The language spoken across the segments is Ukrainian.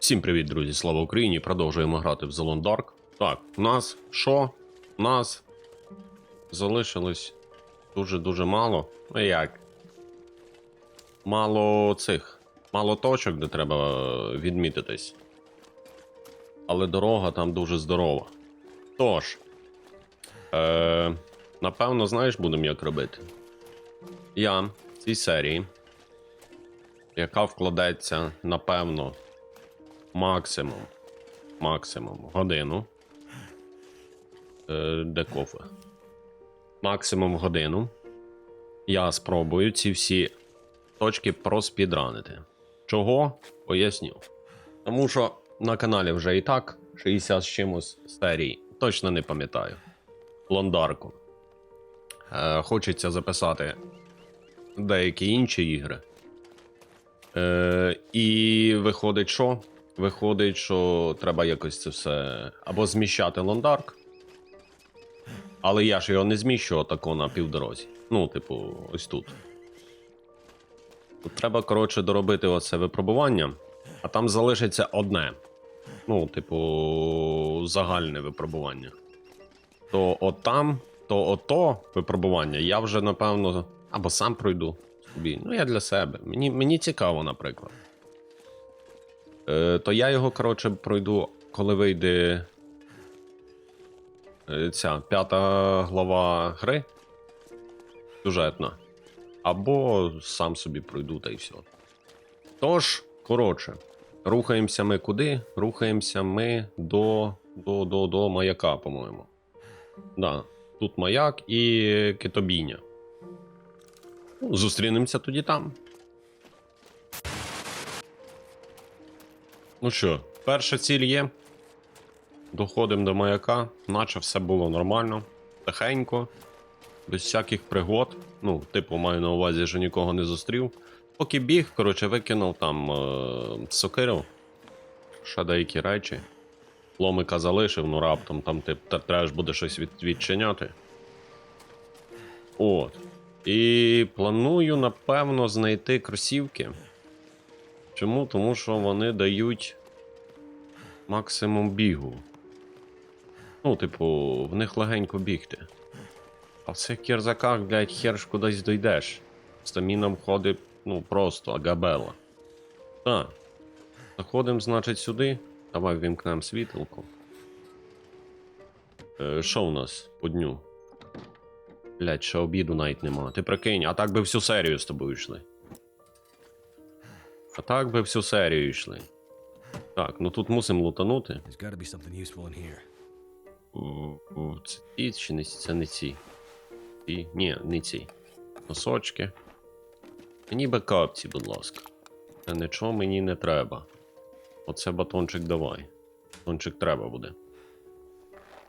Всім привіт, друзі! Слава Україні! Продовжуємо грати в The Dark. Так, у нас що? У нас залишилось дуже-дуже мало. Ну як? Мало цих. Мало точок, де треба е, відмітитись. Але дорога там дуже здорова. Тож. Е, напевно, знаєш, будемо як робити. Я в цій серії, яка вкладеться, напевно, максимум. Максимум годину. Е, де кофе? Максимум годину. Я спробую ці всі точки проспідранити. Чого? Поясню. Тому що на каналі вже і так 60 з чимось серій. Точно не пам'ятаю. Лондарку. Е, хочеться записати деякі інші ігри. Е, і виходить, що? Виходить, що треба якось це все або зміщати лондарк. Але я ж його не зміщу отако на півдорозі. Ну, типу, ось тут. Тут треба, коротше, доробити оце випробування, а там залишиться одне. Ну, типу, загальне випробування. То от там, то ото випробування я вже, напевно, або сам пройду собі. Ну, я для себе. Мені, мені цікаво, наприклад. Е, то я його, коротше, пройду, коли вийде е, ця п'ята глава гри. Сюжетна. Або сам собі пройду та й все. Тож, коротше, рухаємося ми куди? Рухаємося ми до, до, до, до маяка, по-моєму. Да, тут маяк і китобійня. Ну, Зустрінемося тоді там. Ну що, перша ціль є. Доходимо до маяка, наче все було нормально, тихенько, без всяких пригод. Ну, типу, маю на увазі, що нікого не зустрів. Поки біг, коротше, викинув там е- сокиру, ще деякі речі. Ломика залишив, ну раптом там ти треба ж буде щось від, відчиняти. От. І планую, напевно, знайти кросівки. Чому? Тому що вони дають максимум бігу. Ну, типу, в них легенько бігти. А в цих кірзаках, блядь, хер ж кудись дойдеш. Стаміном ходить, ну, просто агабела. Так. Заходимо, значить, сюди. Давай вімкнемо світилку. Е, Що у нас по дню? Блять, ще обіду навіть нема. Ти прикинь, а так би всю серію з тобою йшли. А так би всю серію йшли. Так, ну тут мусимо лутанути. Це ці чи не ці? Це не ці. Ці? Ні, не ці. Носочки. Мені би капці, будь ласка. Та нічого мені не треба. Оце батончик давай. Батончик треба буде.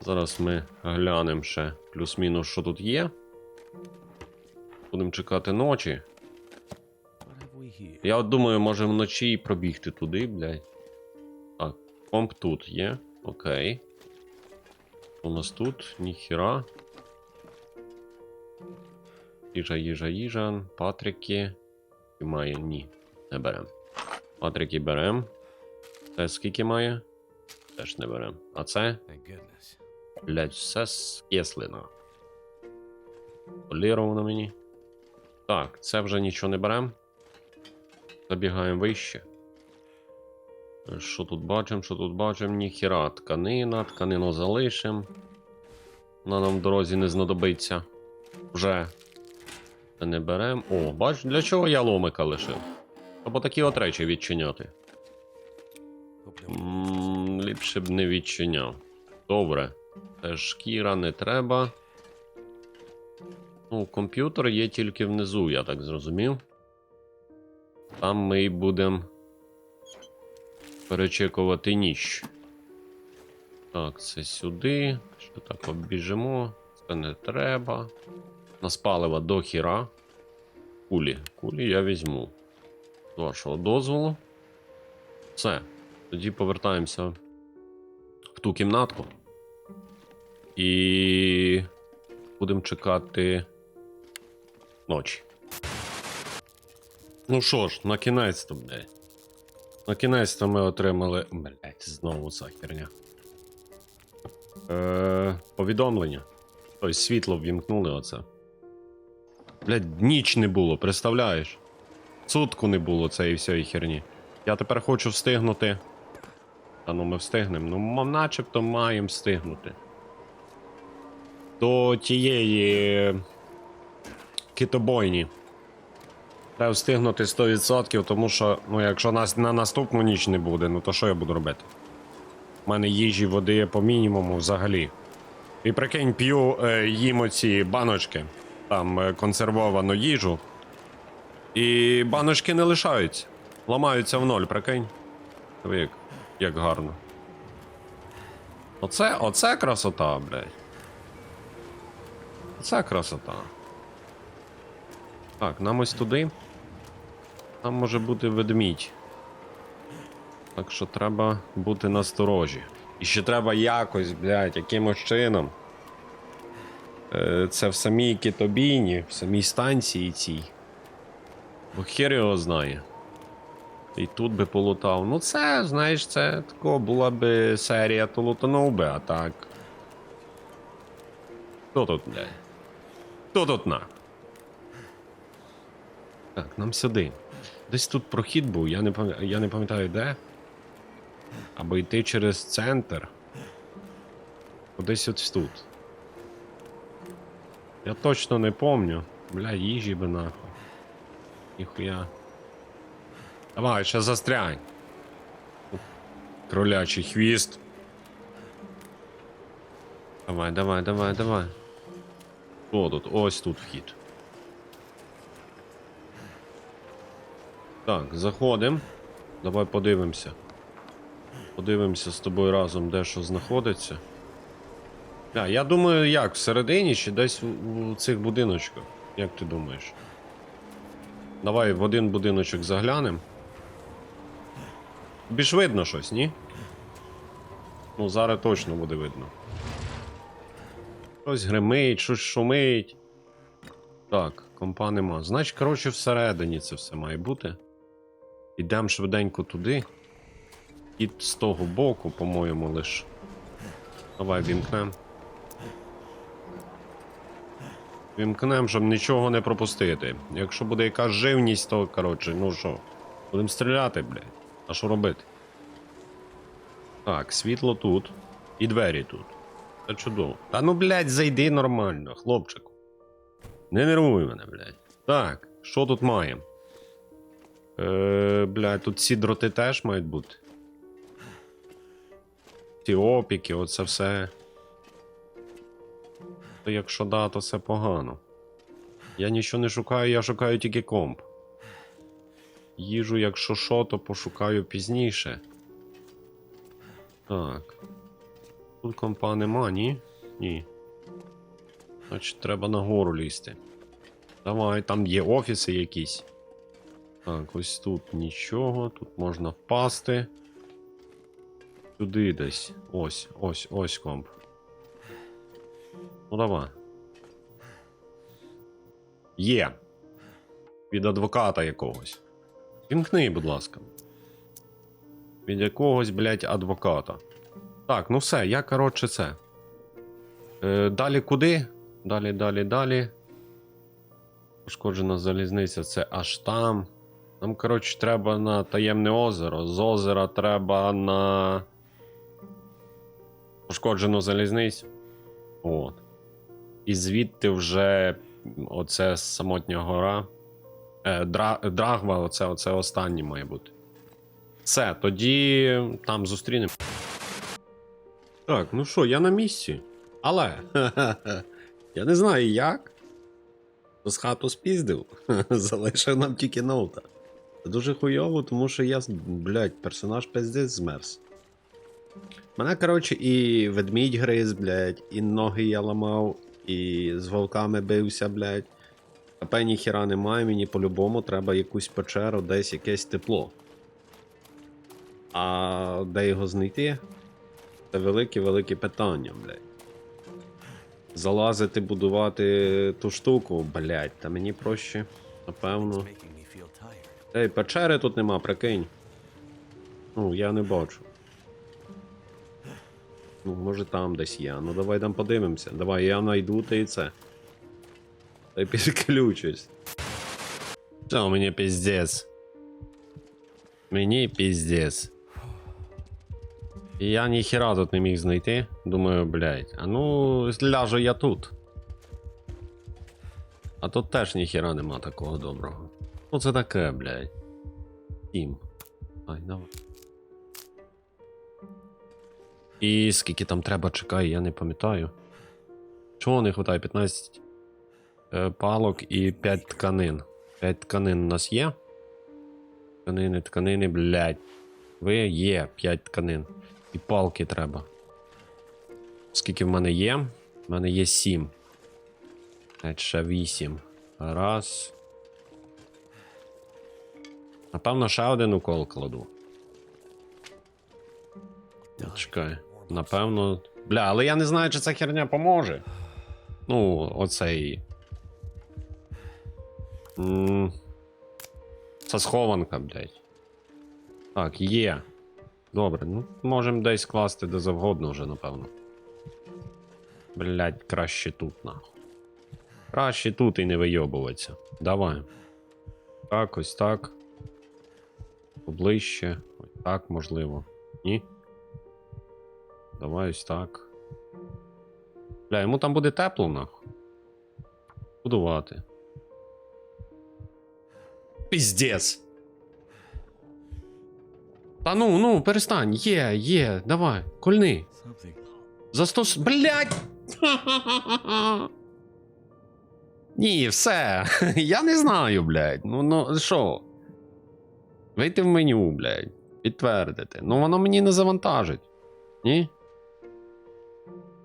Зараз ми глянемо ще плюс-мінус, що тут є. Будемо чекати ночі. Я от думаю, може вночі і пробігти туди, блядь. Так, комп тут є. Окей. У нас тут ніхіра. Їжа, їжа, їжа. Патрики. І має. Ні. Не берем. Патрики берем. Це скільки має? Теж не берем. А це? Блять, все скислено. Поліровано мені. Так, це вже нічого не берем. Забігаємо вище. Що тут бачимо, що тут бачимо? Ніхіра, тканина, тканину залишимо. Вона нам в дорозі не знадобиться. Вже. Це не берем. О, бач, для чого я ломика лишив? Або такі от речі відчиняти. Ліпше б не відчиняв. Добре. Теж шкіра не треба. Ну, комп'ютер є тільки внизу, я так зрозумів. Там ми й будемо перечекувати ніч. Так, це сюди. Що так обіжимо? Це не треба. Нас палива до хіра. Кулі. Кулі я візьму. З вашого дозволу. Все. Тоді повертаємося в ту кімнатку. І будемо чекати ночі. Ну що ж, на кінець то, блядь. На кінець то ми отримали. Блять, знову ця херня. Е, повідомлення. Тобто світло ввімкнули оце. Блять, ніч не було, представляєш? Сутку не було цієї всієї херні. Я тепер хочу встигнути. Та ну ми встигнемо. Ну, начебто маємо встигнути. До тієї китобойні. Треба встигнути 100%, тому що, ну, якщо нас на наступну ніч не буде, ну то що я буду робити? У мене їжі, води по мінімуму взагалі. І прикинь, п'ю, е, їм оці баночки, там е, консервовану їжу. І баночки не лишаються. Ламаються в ноль, прикинь. Як, як гарно. Оце, оце красота, блядь. Оце красота. Так, нам ось туди. Там може бути ведмідь. Так що треба бути насторожі. І ще треба якось, блядь, якимось чином. Е, Це в самій китобійні, в самій станції цій. Бо хер його знає. І тут би полутав. Ну це, знаєш, це тако була би серія, то лутанув би, а так. Хто тут, блядь? Хто тут на? Так, нам сюди. Десь тут прохід був, я не пам'ятаю, я не пам'ятаю де. Або йти через центр. Кудись ось тут. Я точно не помню. Бля, їжі би нахуй. Ніхуя. Давай, ще застрянь. Кролячий хвіст. Давай, давай, давай, давай. О, тут, ось тут вхід. Так, заходимо. Давай подивимося. Подивимося з тобою разом, де що знаходиться. А, я думаю, як, всередині чи десь у, цих будиночках. Як ти думаєш? Давай в один будиночок заглянемо. Більш видно щось, ні? Ну, зараз точно буде видно. Щось гримить, щось шумить. Так, компа нема. Значить, коротше, всередині це все має бути. Ідемо швиденько туди. І з того боку, по-моєму, лиш. Давай вімкнем. Вімкнем, щоб нічого не пропустити. Якщо буде якась живність, то коротше, ну що, будемо стріляти, блядь. А що робити? Так, світло тут. І двері тут. Це чудово. Та ну, блядь, зайди нормально, хлопчику. Не нервуй мене, блядь. Так, що тут маємо? Е, блядь, тут ці дроти теж мають бути. Ці опіки, оце все. То якщо да, то це погано. Я нічого не шукаю, я шукаю тільки комп. Їжу, якщо що, то пошукаю пізніше. Так. Тут компа нема, ні? Ні. Значить, треба нагору лізти. Давай, там є офіси якісь. Так, ось тут нічого, тут можна впасти. Туди десь. Ось, ось, ось комп. Ну давай. Є. Від адвоката якогось. Вімкни, будь ласка. Від якогось, блядь, адвоката. Так, ну все, я коротше це. Е, далі куди? Далі, далі, далі. Пошкоджена залізниця, це аж там. Нам, коротше, треба на таємне озеро. З озера треба на. Пошкоджену залізницю. От. І звідти вже оце самотня гора. Е, дра, Драгва, оце, оце останнє має бути. Все, тоді там зустрінемо. Так, ну що, я на місці. Але. я не знаю як. З хату спіздив. Залишив нам тільки ноута. Дуже хуйово, тому що я, блядь, персонаж пиздець змерз. Мене, коротше, і ведмідь гриз, блядь, і ноги я ламав, і з волками бився, блядь. А пені хіра немає, мені по-любому треба якусь печеру, десь якесь тепло. А де його знайти? Це велике-велике питання, блядь. Залазити, будувати ту штуку, блядь, та мені проще, напевно. Ей, печери тут нема, прикинь. Ну, я не бачу. Ну, може там десь є. Ну давай там подивимося. Давай я найду та і це. Та й підключусь. Все, мені піздець. Мені піздець. Я ніхіра тут не міг знайти. Думаю, блядь, а ну ляжу я тут. А тут теж ніхіра нема такого доброго. Ну це таке, блядь. Тім. Ай, давай. І скільки там треба чекай, я не пам'ятаю. Чого не вистачає? 15 е, палок і 5 тканин. 5 тканин у нас є. Тканини, тканини, блядь. Ви є 5 тканин. І палки треба. Скільки в мене є? В мене є 7. Навіть ще 8. Раз. Напевно, ще один укол кладу. Чекай. Напевно. Бля, але я не знаю, чи ця херня поможе. Ну, оцей. Це схованка, блядь. Так, є. Добре, ну можемо десь класти де завгодно вже, напевно. Блядь, краще тут, нахуй. Краще тут і не вийобуватися. Давай. Так, ось так. Поближче. Ось так, можливо. Ні? Давай ось так. Бля, йому там буде тепло, нахуй. Будувати. Піздец. Та ну, ну, перестань. Є, є, давай, кольни. Something. За 100... с- Блядь! Ні, все. Я не знаю, блядь. Ну, ну, що? Вийти в меню, блядь. Підтвердити. Ну, воно мені не завантажить. Ні?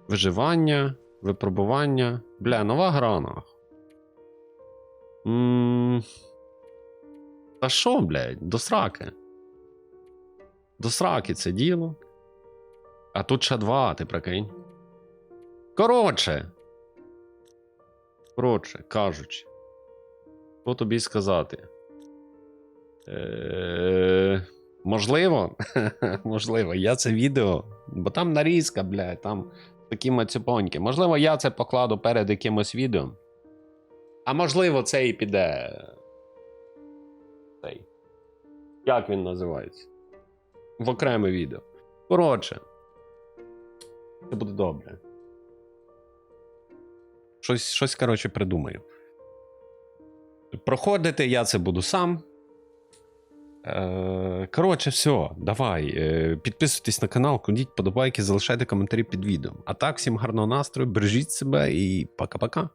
Виживання, випробування. Бля, нова гра, нахуй. М, Та що, блядь, до сраки. До сраки це діло. А тут ще два, ти прикинь. Коротше. Коротше, кажучи. Що тобі сказати? Е, можливо, можливо, я це відео, бо там нарізка, блядь, там такі мацюпоньки. Можливо, я це покладу перед якимось відео. А можливо, це і піде. Цей. Як він називається? В окреме відео. Коротше. Це буде добре. Щось, щось коротше, придумаю. Проходити я це буду сам. Е, коротше, все, давай. Е, підписуйтесь на канал, кладіть подобайки, залишайте коментарі під відео. А так, всім гарного настрою, бережіть себе і пока-пока.